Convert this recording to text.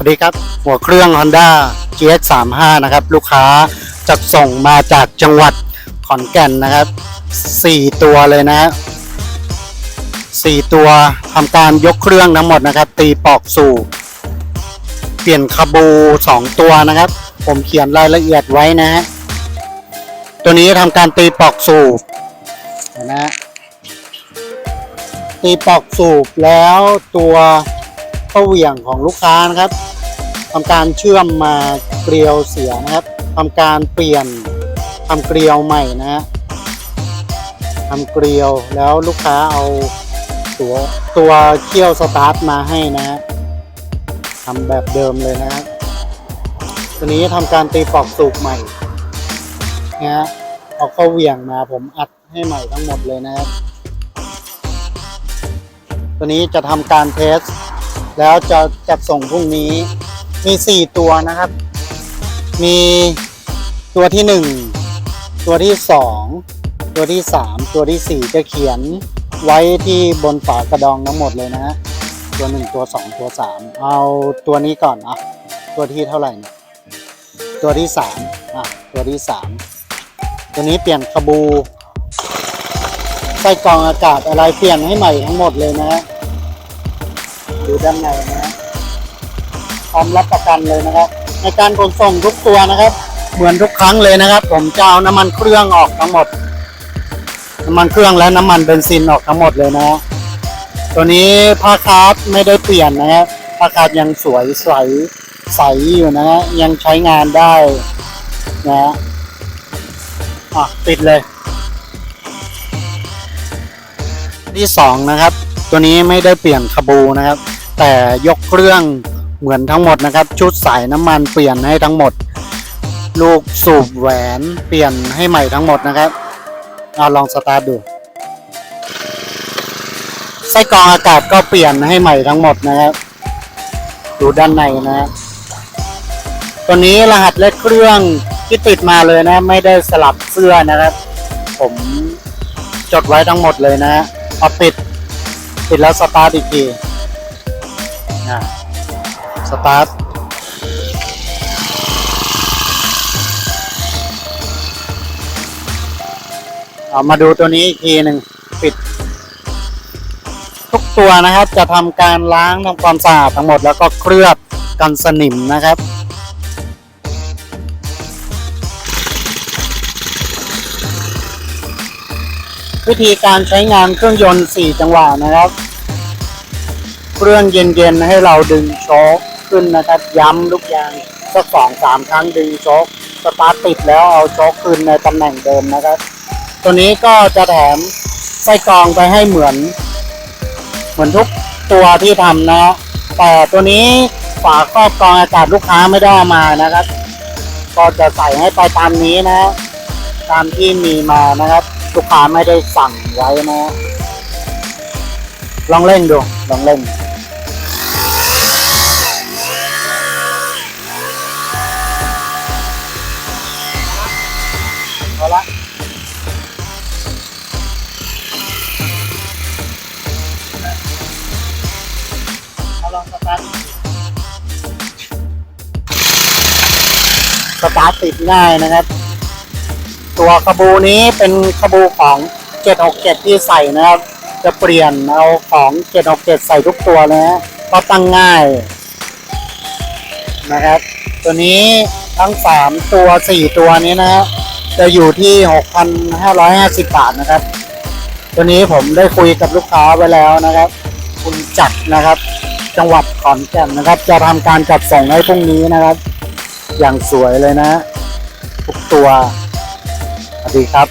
สวัสดีครับ หัวเครื่อง Honda GX 3 5 นะครับ ลูกค้าจัดส่งมาจากจังหวัดขอนแก่นนะครับ 4 ตัวเลยนะฮะ4ตัวทำการยกเครื่องทั้งหมดนะครับ ตีปอกสู่ เปลี่ยนคาบู 2 ตัวนะครับ ผมเขียนรายละเอียดไว้นะฮะตัวนี้ทำการตีปอกสูบนะฮะตีปอกสูบแล้วตัวเข้าเหวี่ยงของลูกค้านะครับ ทำการเชื่อมมาเกลียวเสียนะครับทำการเปลี่ยนทำเกลียวใหม่นะฮะทำเกลียวแล้วลูกค้าเอาตัวตัวเคี่ยวสตาร์ทมาให้นะฮะทำแบบเดิมเลยนะครับตัวนี้ทำการตีปอกสูบใหม่นะฮะเอาเข้าเหวี่ยงมาผมอัดให้ใหม่ทั้งหมดเลยนะครับตัวนี้จะทำการเทส แล้วจะจัดส่งพรุ่งนี้ มี4ตัวนะครับ มีตัวที่1ตัวที่2ตัวที่3ตัวที่สี่จะเขียนไว้ที่บนฝากระดองทั้งหมดเลยนะฮะตัว1ตัว2ตัว3เอาตัวนี้ก่อนอะตัวที่เท่าไหร่เนี่ยตัวที่3อะตัวที่3ตัวนี้เปลี่ยนขบูไส้กรองอากาศอะไรเปลี่ยนให้ใหม่ทั้งหมดเลยนะฮะดูด้านในนะฮะ ร้อมรับประกันเลยนะครับ ในการขนส่งทุกตัวนะครับ เหมือนทุกครั้งเลยนะครับ ผมจะเอาน้ำมันเครื่องออกทั้งหมด น้ำมันเครื่องและน้ำมันเบนซินออกทั้งหมดเลยนะฮะตัวนี้ผ้าคาร์ดไม่ได้เปลี่ยนนะฮะผ้าคาร์ดยังสวยใสใสอยู่นะฮะยังใช้งานได้นะฮะอะปิดเลยที่สองนะครับ ตัวนี้ไม่ได้เปลี่ยนคาบูนะครับ แต่ยกเครื่อง เหมือนทั้งหมดนะครับ ชุดสายน้ำมันเปลี่ยนให้ทั้งหมด ลูกสูบแหวนเปลี่ยนให้ใหม่ทั้งหมดนะครับเอาลองสตาร์ทดูไส้กรองอากาศก็เปลี่ยนให้ใหม่ทั้งหมดนะครับดูด้านในนะฮะตัวนี้รหัสเลขเครื่องที่ติดมาเลยนะ ไม่ได้สลับเสื้อนะครับ ผมจดไว้ทั้งหมดเลยนะฮะพอปิด ปิดแล้วสตาร์ทอีกทีอ่า สตาร์ทเอามาดูตัวนี้อีกทีหนึ่งปิด ทุกตัวนะครับจะทำการล้างทำความสะอาดทั้งหมดแล้วก็เคลือบกันสนิมนะครับวิธีการใช้งานเครื่องยนต์ 4 จังหวะนะครับ เครื่องเย็นๆ ให้เราดึงโชค ขึ้นนะครับ ย้ำลูกยางสักสองสามครั้งดึงโชคสตาร์ทติดแล้วเอาโชคคืนในตำแหน่งเดิมนะครับ ตัวนี้ก็จะแถมไส้กรองไปให้เหมือน เหมือนทุกตัวที่ทำนะแต่ตัวนี้ฝาครอบกรองอากาศลูกค้าไม่ได้มานะครับ ก็จะใส่ให้ไปตามนี้นะ ตามที่มีมานะครับ ลูกค้าไม่ได้สั่งไว้นะ ลองเล่นดูลองเล่น สตาร์ทติดง่ายนะครับ ตัวขบูนี้เป็นขบูของ 767 ที่ใส่นะครับ จะเปลี่ยนเอาของ 767 ใส่ทุกตัวนะฮะก็ตั้งง่ายนะครับ ตัวนี้ทั้ง 3 ตัว 4 ตัวนี้นะฮะจะอยู่ที่ 6,550 บาทนะครับ ตัวนี้ผมได้คุยกับลูกค้าไว้แล้วนะครับ คุณจัดนะครับ จังหวัดขอนแก่นนะครับ จะทำการจัดส่งให้พรุ่งนี้นะครับ อย่างสวยเลยนะ ทุกตัว สวัสดีครับ